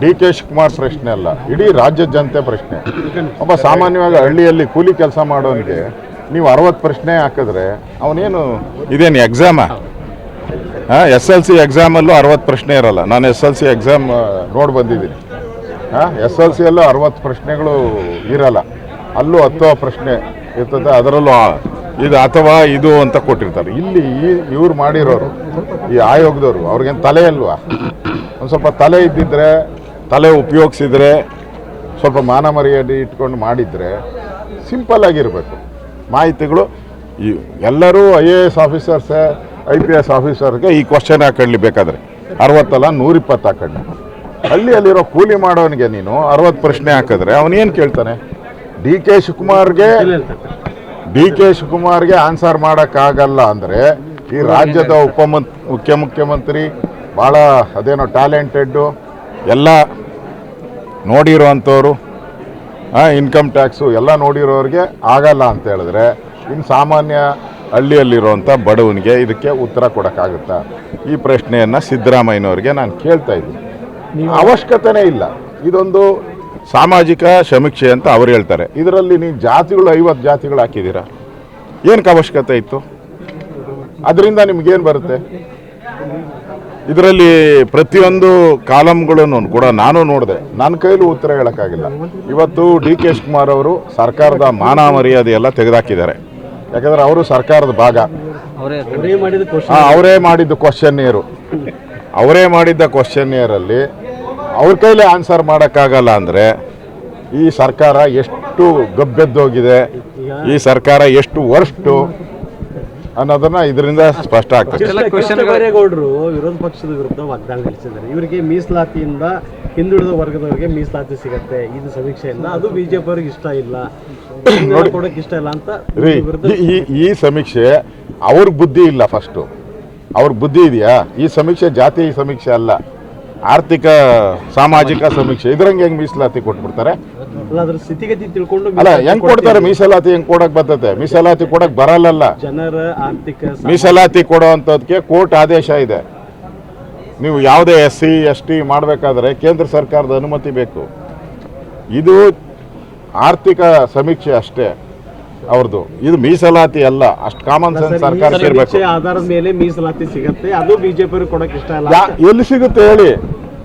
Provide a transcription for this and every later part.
D K Shivakumar ಪ್ರಶ್ನೆ ಅಲ್ಲ. ಇಡೀ ರಾಜ್ಯದ ಜನತೆ ಪ್ರಶ್ನೆ. ಒಬ್ಬ ಸಾಮಾನ್ಯವಾಗಿ ಹಳ್ಳಿಯಲ್ಲಿ ಕೂಲಿ ಕೆಲಸ ಮಾಡೋನಿಗೆ ನೀವು ಅರವತ್ತು ಪ್ರಶ್ನೆ ಹಾಕಿದ್ರೆ ಅವನೇನು ಇದೇನು ಎಕ್ಸಾಮ ಹಾಂ, ಎಸ್ ಎಲ್ ಸಿ ಎಕ್ಸಾಮಲ್ಲೂ ಅರವತ್ತು ಪ್ರಶ್ನೆ ಇರಲ್ಲ. ನಾನು ಎಸ್ ಎಲ್ ಸಿ ಎಕ್ಸಾಮ್ ನೋಡಿ ಬಂದಿದ್ದೀನಿ. ಹಾಂ, ಎಸ್ ಎಲ್ ಸಿಯಲ್ಲೂ ಅರವತ್ತು ಪ್ರಶ್ನೆಗಳು ಇರಲ್ಲ. ಅಲ್ಲೂ ಹತ್ತುವ ಪ್ರಶ್ನೆ ಇರ್ತದೆ, ಅದರಲ್ಲೂ ಇದು ಅಥವಾ ಇದು ಅಂತ ಕೊಟ್ಟಿರ್ತಾರೆ. ಇಲ್ಲಿ ಈ, ಇವ್ರು ಮಾಡಿರೋರು, ಈ ಆಯೋಗದವರು, ಅವ್ರಿಗೇನು ತಲೆ ಅಲ್ವಾ? ಒಂದು ಸ್ವಲ್ಪ ತಲೆ ಇದ್ದಿದ್ರೆ ತಲೆ ಉಪಯೋಗಿಸಿದ್ರೆ ಸ್ವಲ್ಪ ಮಾನ ಮರ್ಯಾದೆ ಇಟ್ಕೊಂಡು ಮಾಡಿದರೆ ಸಿಂಪಲ್ ಆಗಿರಬೇಕು. ಮಾಹಿತಿಗಳು ಈ ಎಲ್ಲರೂ ಐ ಎ ಎಸ್ ಆಫೀಸರ್ಸೇ, ಐ ಪಿ ಎಸ್ ಆಫೀಸರ್ಗೆ ಈ ಕ್ವಶನ್ ಹಾಕೊಳ್ಳಿ ಬೇಕಾದರೆ. ಅರವತ್ತಲ್ಲ, ನೂರಿಪ್ಪತ್ತು ಹಾಕೊಂಡು ಹಳ್ಳಿಯಲ್ಲಿರೋ ಕೂಲಿ ಮಾಡೋನಿಗೆ ನೀನು ಅರವತ್ತು ಪ್ರಶ್ನೆ ಹಾಕಿದ್ರೆ ಅವನೇನು ಕೇಳ್ತಾನೆ? ಡಿ ಕೆ ಶಿವಕುಮಾರ್ಗೆ ಡಿ ಕೆ ಶಿವಕುಮಾರ್ಗೆ ಆನ್ಸರ್ ಮಾಡೋಕ್ಕಾಗಲ್ಲ ಅಂದರೆ ಈ ರಾಜ್ಯದ ಉಪ ಮುಖ್ಯ ಮುಖ್ಯಮಂತ್ರಿ ಭಾಳ ಅದೇನೋ ಟ್ಯಾಲೆಂಟೆಡ್ಡು ಎಲ್ಲ ನೋಡಿರೋ ಅಂಥವ್ರು ಇನ್ಕಮ್ ಟ್ಯಾಕ್ಸು ಎಲ್ಲ ನೋಡಿರೋರಿಗೆ ಆಗಲ್ಲ ಅಂತ ಹೇಳಿದ್ರೆ ಇನ್ನು ಸಾಮಾನ್ಯ ಹಳ್ಳಿಯಲ್ಲಿರುವಂಥ ಬಡವನಿಗೆ ಇದಕ್ಕೆ ಉತ್ತರ ಕೊಡೋಕ್ಕಾಗುತ್ತಾ? ಈ ಪ್ರಶ್ನೆಯನ್ನು ಸಿದ್ದರಾಮಯ್ಯನವ್ರಿಗೆ ನಾನು ಕೇಳ್ತಾ ಇದ್ದೀನಿ. ಅವಶ್ಯಕತೆನೇ ಇಲ್ಲ. ಇದೊಂದು ಸಾಮಾಜಿಕ ಸಮೀಕ್ಷೆ ಅಂತ ಅವ್ರು ಹೇಳ್ತಾರೆ. ಇದರಲ್ಲಿ ನೀವು ಜಾತಿಗಳು ಐವತ್ತು ಜಾತಿಗಳು ಹಾಕಿದ್ದೀರಾ? ಏನಕ್ಕೆ ಅವಶ್ಯಕತೆ ಇತ್ತು? ಅದರಿಂದ ನಿಮ್ಗೇನು ಬರುತ್ತೆ? ಇದರಲ್ಲಿ ಪ್ರತಿಯೊಂದು ಕಾಲಮ್ಗಳನ್ನು ಕೂಡ ನಾನು ನೋಡಿದೆ. ನನ್ನ ಕೈಲೂ ಉತ್ತರ ಹೇಳೋಕ್ಕಾಗಿಲ್ಲ. ಇವತ್ತು ಡಿ ಕೆ ಶಿವಕುಮಾರ್ ಅವರು ಸರ್ಕಾರದ ಮಾನ ಮರ್ಯಾದೆ ಎಲ್ಲ ತೆಗೆದಾಕಿದ್ದಾರೆ. ಯಾಕಂದರೆ ಅವರು ಸರ್ಕಾರದ ಭಾಗ. ಅವರೇ ಮಾಡಿದ್ದ ಕ್ವಶನ್ನಿಯರು ಅವರೇ ಮಾಡಿದ್ದು ಕ್ವಶನ್ ಇಯರು ಅವರೇ ಮಾಡಿದ್ದ ಕ್ವಶನ್ ಅಲ್ಲಿ ಅವ್ರ ಕೈಲೇ ಆನ್ಸರ್ ಮಾಡೋಕ್ಕಾಗಲ್ಲ ಅಂದರೆ ಈ ಸರ್ಕಾರ ಎಷ್ಟು ಗಬ್ಬೆದ್ದೋಗಿದೆ ಈ ಸರ್ಕಾರ ಎಷ್ಟು ವರ್ಸ್ಟು ಅನ್ನೋದನ್ನ ಇದರಿಂದ ಸ್ಪಷ್ಟ ಆಗ್ತದೆ. ವಿರೋಧ ಪಕ್ಷದ ವಿರುದ್ಧ ವಾಗ್ದಾನ ನಡೆಸಿದ್ದಾರೆ. ಇವರಿಗೆ ಮೀಸಲಾತಿಯಿಂದ ಹಿಂದುಳಿದ ವರ್ಗದವರಿಗೆ ಮೀಸಲಾತಿ ಸಿಗತ್ತೆ. ಇದು ಸಮೀಕ್ಷೆಯಿಂದ ಅದು ಬಿಜೆಪಿ ಅವ್ರಿಗೆ ಇಷ್ಟ ಇಲ್ಲ. ನೋಡ್ಕೊಡಕ್ ಇಷ್ಟ ಇಲ್ಲ ಅಂತ ರೀ ಈ- ಈ ಈ ಸಮೀಕ್ಷೆ ಅವ್ರ ಬುದ್ಧಿ ಇಲ್ಲ ಫಸ್ಟು ಅವ್ರ ಬುದ್ಧಿ ಇದೆಯಾ? ಈ ಸಮೀಕ್ಷೆ ಜಾತಿ ಸಮೀಕ್ಷೆ ಅಲ್ಲ. ಆರ್ಥಿಕ ಸಾಮಾಜಿಕ ಸಮೀಕ್ಷೆ ಇದ್ರಂಗೆ ಹೆಂಗ್ ಮೀಸಲಾತಿ ಕೊಟ್ಬಿಡ್ತಾರೆ? ಅಲ್ಲ ಅದ್ರ ಸ್ಥಿತಿಗತಿ ತಿಳ್ಕೊಂಡು ಅಲ್ಲ ಮೀಸಲಾತಿ ಹೆಂಗ್ ಕೊಡ್ತಾರೆ? ಮೀಸಲಾತಿ ಹೆಂಗ್ ಕೊಡಕ್ ಬರ್ತತೆ? ಮೀಸಲಾತಿ ಕೊಡಕ್ ಬರಲ್ಲ ಜನರ ಆರ್ಥಿಕ ಮೀಸಲಾತಿ ಕೊಡೋ ಅಂಥದ್ಕೆ ಕೋರ್ಟ್ ಆದೇಶ ಇದೆ. ನೀವು ಯಾವುದೇ ಎಸ್ ಸಿ ಎಸ್ ಟಿ ಮಾಡಬೇಕಾದ್ರೆ ಕೇಂದ್ರ ಸರ್ಕಾರದ ಅನುಮತಿ ಬೇಕು. ಇದು ಆರ್ಥಿಕ ಸಮೀಕ್ಷೆ ಅಷ್ಟೇ ಅವ್ರದ್ದು ಇದು ಮೀಸಲಾತಿ ಅಲ್ಲ. ಅಷ್ಟು ಕಾಮನ್ ಸೆನ್ಸ್ ಸರ್ಕಾರ ಸರ್ಕಾರಕ್ಕೆ ಇರಬೇಕು. ಆಧಾರದ ಮೇಲೆ ಮೀಸಲಾತಿ ಸಿಗುತ್ತೆ. ಅದು ಬಿಜೆಪಿ ಕೊಡಕ್ಕೆ ಇಷ್ಟ ಇಲ್ಲ ಎಲ್ಲಿ ಸಿಗುತ್ತೆ ಹೇಳಿ?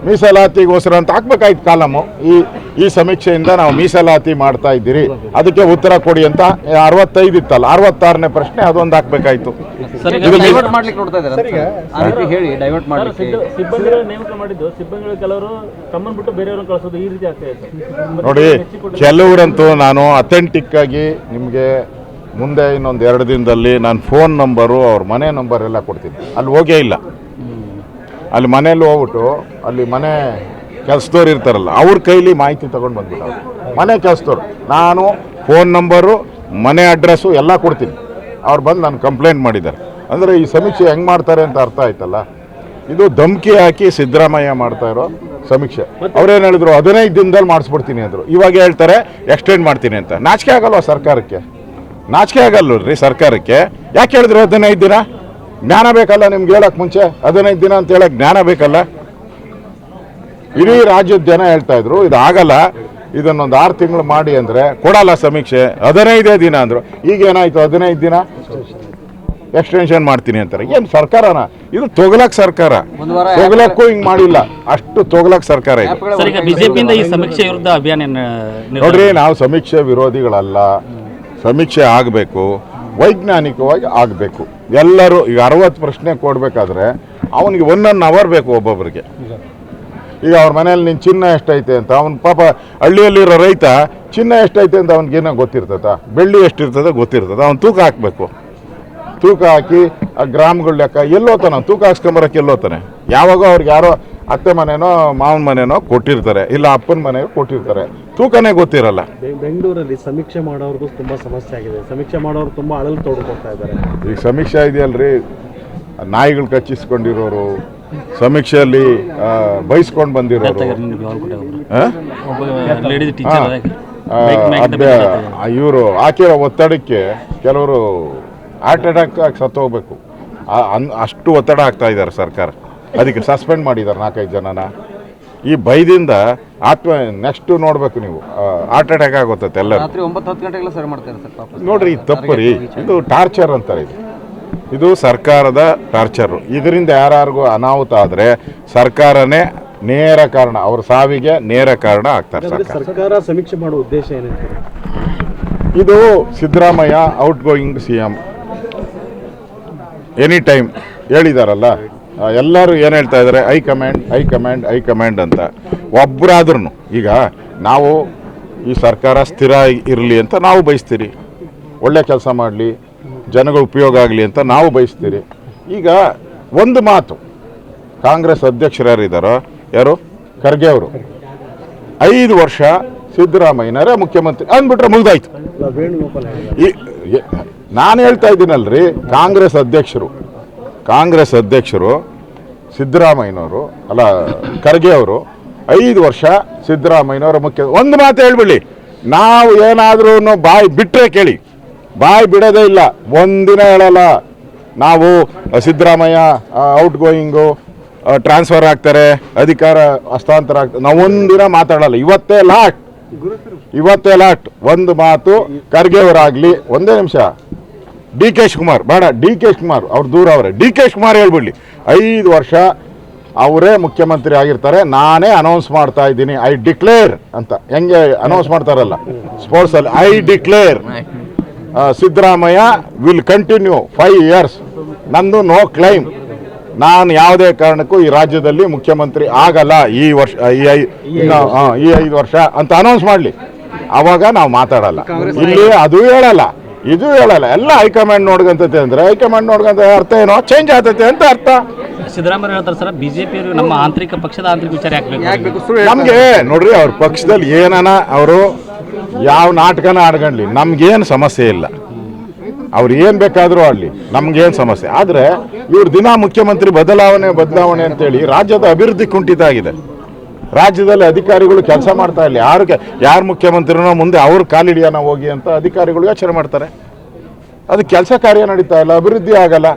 ಮೀಸಲಾತಿಗೋಸ್ಕರ ಅಂತ ಹಾಕ್ಬೇಕಾಯ್ತು ಕಾಲಮು. ಈ ಈ ಸಮೀಕ್ಷೆಯಿಂದ ನಾವು ಮೀಸಲಾತಿ ಮಾಡ್ತಾ ಇದ್ದೀರಿ. ಅದಕ್ಕೆ ಉತ್ತರ ಕೊಡಿ ಅಂತ ಅರವತ್ತೈದು ಇತ್ತಲ್ಲ ಅರವತ್ತಾರನೇ ಪ್ರಶ್ನೆ ಅದೊಂದು ಹಾಕ್ಬೇಕಾಯ್ತು. ಸರ್ ಈಗ ಡೈವರ್ಟ್ ಮಾಡ್ಲಿಕ್ಕೆ ನೋಡ್ತಾ ಇದ್ದಾರೆ. ಆ ರೀತಿ ಹೇಳಿ ಡೈವರ್ಟ್ ಮಾಡ್ಲಿಕ್ಕೆ. ಸಿಬ್ಬಂದಿಗಳ ನೇಮಕ ಮಾಡಿದ್ದು ಸಿಬ್ಬಂದಿಗಳು ಕೆಲವರು ತಮ್ಮನ್ನು ಕಳಿಸೋದು ಈ ರೀತಿ ಆಗ್ತಾ ನೋಡಿ ಕೆಲವರಂತೂ ನಾನು ಅಥೆಂಟಿಕ್ ಆಗಿ ನಿಮಗೆ ಮುಂದೆ ಇನ್ನೊಂದು ಎರಡು ದಿನದಲ್ಲಿ ನಾನು ಫೋನ್ ನಂಬರು ಅವ್ರ ಮನೆ ನಂಬರ್ ಎಲ್ಲ ಕೊಡ್ತೀನಿ ಅಲ್ಲಿ ಹೋಗೇ ಇಲ್ಲ. ಅಲ್ಲಿ ಮನೇಲಿ ಹೋಗ್ಬಿಟ್ಟು ಅಲ್ಲಿ ಮನೆ ಕೆಲಸದವ್ರು ಇರ್ತಾರಲ್ಲ ಅವ್ರ ಕೈಲಿ ಮಾಹಿತಿ ತಗೊಂಡು ಬಂದ್ಬಿಟ್ಟು ಮನೆ ಕೆಲಸದವ್ರು ನಾನು ಫೋನ್ ನಂಬರು ಮನೆ ಅಡ್ರೆಸ್ಸು ಎಲ್ಲ ಕೊಡ್ತೀನಿ. ಅವ್ರು ಬಂದು ನಾನು ಕಂಪ್ಲೇಂಟ್ ಮಾಡಿದ್ದಾರೆ. ಅಂದರೆ ಈ ಸಮೀಕ್ಷೆ ಹೆಂಗೆ ಮಾಡ್ತಾರೆ ಅಂತ ಅರ್ಥ ಆಯ್ತಲ್ಲ? ಇದು ಧಮಕಿ ಹಾಕಿ ಸಿದ್ದರಾಮಯ್ಯ ಮಾಡ್ತಾ ಇರೋ ಸಮೀಕ್ಷೆ. ಅವ್ರೇನು ಹೇಳಿದ್ರು? ಹದಿನೈದು ದಿನದಲ್ಲಿ ಮಾಡಿಸ್ಬಿಡ್ತೀನಿ ಅಂದರು. ಇವಾಗ ಹೇಳ್ತಾರೆ ಎಕ್ಸ್ಟೆಂಡ್ ಮಾಡ್ತೀನಿ ಅಂತ. ನಾಚಿಕೆ ಆಗಲ್ವಾ ಸರ್ಕಾರಕ್ಕೆ? ನಾಚಿಕೆ ಆಗಲ್ರಿ ಸರ್ಕಾರಕ್ಕೆ. ಯಾಕೆ ಹೇಳಿದ್ರು ಹದಿನೈದು ದಿನ? ಜ್ಞಾನ ಬೇಕಲ್ಲ ನಿಮ್ಗೆ ಹೇಳಕ್ ಮುಂಚೆ? ಹದಿನೈದು ದಿನ ಅಂತ ಹೇಳಕ್ ಜ್ಞಾನ ಬೇಕಲ್ಲ? ಇಡೀ ರಾಜ್ಯದ ಜನ ಹೇಳ್ತಾ ಇದ್ರು ಇದು ಆಗಲ್ಲ ಇದನ್ನೊಂದು ಆರು ತಿಂಗಳು ಮಾಡಿ ಅಂದ್ರೆ ಕೊಡಲ್ಲ ಸಮೀಕ್ಷೆ. ಹದಿನೈದೇ ದಿನ ಅಂದ್ರು. ಈಗ ಏನಾಯ್ತು? ಹದಿನೈದು ದಿನ? ಎಕ್ಸ್ಟೆನ್ಷನ್ ಮಾಡ್ತೀನಿ ಅಂತಾರೆ. ಏನು ಸರ್ಕಾರನ? ಇದು ತೊಗಲಕ್ ಸರ್ಕಾರ. ತೊಗಲಕ್ಕೂ ಹಿಂಗ್ ಮಾಡಿಲ್ಲ. ಅಷ್ಟು ತೊಗಲಕ್ ಸರ್ಕಾರ ಇದೆ. ಆ್ಯಪ್ಗಳ ಸರ್ ಈಗ ಬಿಜೆಪಿಯಿಂದ ಈ ಸಮೀಕ್ಷೆ ವಿರುದ್ಧ ಅಭಿಯಾನ ನ- ನೋಡ್ರಿ ನಾವು ಸಮೀಕ್ಷೆ ವಿರೋಧಿಗಳಲ್ಲ. ಸಮೀಕ್ಷೆ ಆಗಬೇಕು. ವೈಜ್ಞಾನಿಕವಾಗಿ ಆಗಬೇಕು. ಎಲ್ಲರೂ ಈಗ ಅರವತ್ತು ಪ್ರಶ್ನೆ ಕೊಡಬೇಕಾದ್ರೆ ಅವನಿಗೆ ಒನ್ ಅವರ್ ಬೇಕು ಒಬ್ಬೊಬ್ಬರಿಗೆ ಈಗ ಅವ್ರ ಮನೇಲಿ ನಿನ್ನ ಚಿನ್ನ ಎಷ್ಟೈತೆ ಅಂತ, ಅವ್ನ ಪಾಪ ಹಳ್ಳಿಯಲ್ಲಿರೋ ರೈತ ಚಿನ್ನ ಎಷ್ಟೈತೆ ಅಂತ ಅವ್ನಿಗೇನೋ ಗೊತ್ತಿರ್ತದ, ಬೆಳ್ಳಿ ಎಷ್ಟಿರ್ತದೆ ಗೊತ್ತಿರ್ತದೆ, ಅವ್ನು ತೂಕ ಹಾಕಬೇಕು. ತೂಕ ಹಾಕಿ ಆ ಗ್ರಾಮ್ಗಳ ಲೆಕ್ಕ ಎಲ್ಲೋತಾನ ತೂಕ ಹಾಕ್ಸ್ಕೊಂಬರಕ್ಕೆ ಎಲ್ಲೋತಾನೆ ಯಾವಾಗೋ ಅವ್ರಿಗೆ ಯಾರೋ ಅತ್ತೆ ಮನೆನೋ ಮಾವನ ಮನೆನೋ ಕೊಟ್ಟಿರ್ತಾರೆ, ಇಲ್ಲ ಅಪ್ಪನ ಮನೆಯೋ ಕೊಟ್ಟಿರ್ತಾರೆ. ತೂಕನೇ ಗೊತ್ತಿರಲ್ಲ. ಬೆಂಗಳೂರಲ್ಲಿ ಸಮೀಕ್ಷೆ ಮಾಡೋರ್ಗೂ ತುಂಬಾ ಸಮಸ್ಯೆ ಆಗಿದೆ. ಸಮೀಕ್ಷೆ ಮಾಡೋರು ತುಂಬಾ ಅಳಲು ಹೋಗ್ತಾ ಇದ್ದಾರೆ. ಈ ಸಮೀಕ್ಷೆ ಇದೆಯಲ್ರಿ? ನಾಯಿಗಳು ಕಚ್ಚಿಸ್ಕೊಂಡಿರೋರು ಸಮೀಕ್ಷೆಯಲ್ಲಿ ಬೈಸ್ಕೊಂಡು ಬಂದಿರೋರು. ಇವರು ಹಾಕಿರೋ ಒತ್ತಡಕ್ಕೆ ಕೆಲವರು ಹಾರ್ಟ್ ಅಟ್ಯಾಕ್ ಆಗಿ ಸತ್ತೋಗ್ಬೇಕು. ಅಷ್ಟು ಒತ್ತಡ ಆಗ್ತಾ ಇದ್ದಾರೆ ಸರ್ಕಾರ. ಅದಕ್ಕೆ ಸಸ್ಪೆಂಡ್ ಮಾಡಿದ್ದಾರೆ ನಾಲ್ಕೈದು ಜನನ. ಈ ಭಯದಿಂದ ಆತ್ಮ ನೆಕ್ಸ್ಟ್ ನೋಡ್ಬೇಕು ನೀವು. ಹಾರ್ಟ್ ಅಟ್ಯಾಕ್ ಆಗುತ್ತೆ ಎಲ್ಲ ನೋಡ್ರಿ ಇದು ತಪ್ಪು ರೀ. ಇದು ಟಾರ್ಚರ್ ಅಂತಾರೆ ಇದು. ಇದು ಸರ್ಕಾರದ ಟಾರ್ಚರ್ ಇದರಿಂದ ಯಾರ್ಯಾರಿಗೂ ಅನಾಹುತ ಆದರೆ ಸರ್ಕಾರನೇ ನೇರ ಕಾರಣ ಅವ್ರ ಸಾವಿಗೆ ನೇರ ಕಾರಣ ಆಗ್ತಾರೆ ಸರ್ಕಾರ. ಸಮೀಕ್ಷೆ ಮಾಡುವ ಉದ್ದೇಶ ಏನಂತ ಇದು Siddaramaiah outgoing C M any time ಹೇಳಿದಾರಲ್ಲ ಎಲ್ಲರೂ ಏನು ಹೇಳ್ತಾ ಇದ್ದಾರೆ high command high command high command ಅಂತ. ಒಬ್ಬರಾದ್ರೂ ಈಗ ನಾವು ಈ ಸರ್ಕಾರ ಸ್ಥಿರ ಇರಲಿ ಅಂತ ನಾವು ಬಯಸ್ತೀರಿ. ಒಳ್ಳೆ ಕೆಲಸ ಮಾಡಲಿ ಜನಗಳ ಉಪಯೋಗ ಆಗಲಿ ಅಂತ ನಾವು ಬಯಸ್ತೀರಿ. ಈಗ ಒಂದು ಮಾತು. ಕಾಂಗ್ರೆಸ್ ಅಧ್ಯಕ್ಷರು ಯಾರಿದ್ದಾರೋ ಯಾರು? ಖರ್ಗೆ ಅವರು. ಐದು ವರ್ಷ ಸಿದ್ದರಾಮಯ್ಯನವರೇ ಮುಖ್ಯಮಂತ್ರಿ ಅಂದ್ಬಿಟ್ರೆ ಮುಗ್ದಾಯ್ತು. ನಾನು ಹೇಳ್ತಾ ಇದ್ದೀನಲ್ರಿ ಕಾಂಗ್ರೆಸ್ ಅಧ್ಯಕ್ಷರು ಕಾಂಗ್ರೆಸ್ ಅಧ್ಯಕ್ಷರು ಸಿದ್ದರಾಮಯ್ಯನವರು, ಅಲ್ಲ, ಖರ್ಗೆ ಅವರು, ಐದು ವರ್ಷ ಸಿದ್ದರಾಮಯ್ಯನವರ ಮುಖ್ಯ, ಒಂದು ಮಾತು ಹೇಳ್ಬಿಡಿ. ನಾವು ಏನಾದ್ರೂ ಬಾಯಿ ಬಿಟ್ಟರೆ ಕೇಳಿ. ಬಾಯಿ ಬಿಡೋದೇ ಇಲ್ಲ. ಒಂದಿನ ಹೇಳಲ್ಲ. ನಾವು ಸಿದ್ದರಾಮಯ್ಯ ಔಟ್ ಗೋಯಿಂಗು ಟ್ರಾನ್ಸ್ಫರ್ ಆಗ್ತಾರೆ, ಅಧಿಕಾರ ಹಸ್ತಾಂತರ ಆಗ್ತಾರೆ ನಾವು ಒಂದಿನ ಮಾತಾಡಲ್ಲ. ಇವತ್ತೇ ಲಾಟ್ ಇವತ್ತೇ ಲಾಟ್ ಒಂದು ಮಾತು ಖರ್ಗೆ ಅವರಾಗ್ಲಿ, ಒಂದೇ ನಿಮಿಷ. ಡಿ ಕೆ ಶಿವಕುಮಾರ್ ಬೇಡ ಡಿ ಕೆ ಶಿವಕುಮಾರ್ ಅವ್ರು ದೂರ ಅವರೇ. ಡಿ ಕೆ ಶಿವಕುಮಾರ್ ಹೇಳ್ಬಿಡ್ಲಿ ಐದು ವರ್ಷ ಅವರೇ ಮುಖ್ಯಮಂತ್ರಿ ಆಗಿರ್ತಾರೆ ನಾನೇ ಅನೌನ್ಸ್ ಮಾಡ್ತಾ ಇದ್ದೀನಿ ಐ ಡಿಕ್ಲೇರ್ ಅಂತ. ಹೆಂಗೆ ಅನೌನ್ಸ್ ಮಾಡ್ತಾರಲ್ಲ? ಸ್ಪೋರ್ಟ್ಸ್ ಅಲ್ಲಿ I declare Siddaramaiah will continue five years ನಂದು ನೋ ಕ್ಲೈಮ್ ನಾನು ಯಾವುದೇ ಕಾರಣಕ್ಕೂ ಈ ರಾಜ್ಯದಲ್ಲಿ ಮುಖ್ಯಮಂತ್ರಿ ಆಗಲ್ಲ ಈ ವರ್ಷ ಈ ಈ ಐದು ವರ್ಷ ಅಂತ ಅನೌನ್ಸ್ ಮಾಡಲಿ. ಅವಾಗ ನಾವು ಮಾತಾಡಲ್ಲ. ಇಲ್ಲಿ ಅದು ಹೇಳಲ್ಲ. ಇದು ಹೇಳಲ್ಲ ಎಲ್ಲ ಹೈಕಮಾಂಡ್ ನೋಡ್ಕಂತತೆ ಅಂದ್ರೆ ಹೈಕಮಾಂಡ್ ನೋಡ್ಕಂತ ಅರ್ಥ ಏನೋ ಚೇಂಜ್ ಆಗ್ತೈತೆ ಅಂತ ಅರ್ಥ. ಸಿದ್ದರಾಮಯ್ಯ ಹೇಳ್ತಾರೆ ಸರ್ ಬಿಜೆಪಿ ನಮ್ಮ ಆಂತರಿಕ ಪಕ್ಷದ ಆಂತರಿಕ ವಿಚಾರ ಯಾಕೆ ಯಾಕೆ ನಮ್ಗೆ ನೋಡ್ರಿ ಅವ್ರ ಪಕ್ಷದಲ್ಲಿ ಏನನ ಅವರು ಯಾವ ನಾಟಕನ ಆಡ್ಕೊಂಡ್ಲಿ ನಮ್ಗೇನು ಸಮಸ್ಯೆ ಇಲ್ಲ. ಅವ್ರು ಏನು ಬೇಕಾದರೂ ಆಡಲಿ ನಮ್ಗೇನು ಸಮಸ್ಯೆ. ಆದರೆ ಇವ್ರು ದಿನ ಮುಖ್ಯಮಂತ್ರಿ ಬದಲಾವಣೆ ಬದಲಾವಣೆ ಅಂತೇಳಿ ರಾಜ್ಯದ ಅಭಿವೃದ್ಧಿ ಕುಂಠಿತ ಆಗಿದೆ. ರಾಜ್ಯದಲ್ಲಿ ಅಧಿಕಾರಿಗಳು ಕೆಲಸ ಮಾಡ್ತಾ ಇಲ್ಲ ಯಾರು ಯಾರು ಮುಖ್ಯಮಂತ್ರಿನೋ ಮುಂದೆ ಅವ್ರ ಕಾಲಿಡಿಯೋಣ ಹೋಗಿ ಅಂತ ಅಧಿಕಾರಿಗಳು ಯೋಚನೆ ಮಾಡ್ತಾರೆ. ಅದು ಕೆಲಸ ಕಾರ್ಯ ನಡೀತಾ ಇಲ್ಲ ಅಭಿವೃದ್ಧಿ ಆಗಲ್ಲ.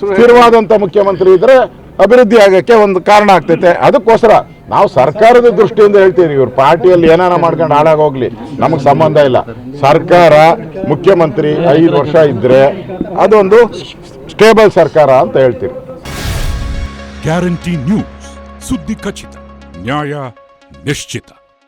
ಸ್ಥಿರವಾದಂಥ ಮುಖ್ಯಮಂತ್ರಿ ಇದ್ರೆ ಅಭಿವೃದ್ಧಿ ಆಗಕ್ಕೆ ಒಂದು ಕಾರಣ ಆಗ್ತೈತೆ. ಅದಕ್ಕೋಸ್ಕರ ನಾವು ಸರ್ಕಾರದ ದೃಷ್ಟಿಯಿಂದ ಹೇಳ್ತೀವಿ ಇವ್ರು ಪಾರ್ಟಿಯಲ್ಲಿ ಏನಾರ ಮಾಡ್ಕೊಂಡು ಹಾಳಾಗೋಗ್ಲಿ ನಮಗೆ ಸಂಬಂಧ ಇಲ್ಲ. ಸರ್ಕಾರ ಮುಖ್ಯಮಂತ್ರಿ ಐದು ವರ್ಷ ಇದ್ರೆ ಅದೊಂದು ಸ್ಟೇಬಲ್ ಸರ್ಕಾರ ಅಂತ ಹೇಳ್ತೀವಿ ಗ್ಯಾರಂಟಿ ನ್ಯೂಸ್ ಸುದ್ದಿ ಖಚಿತ. Дня я.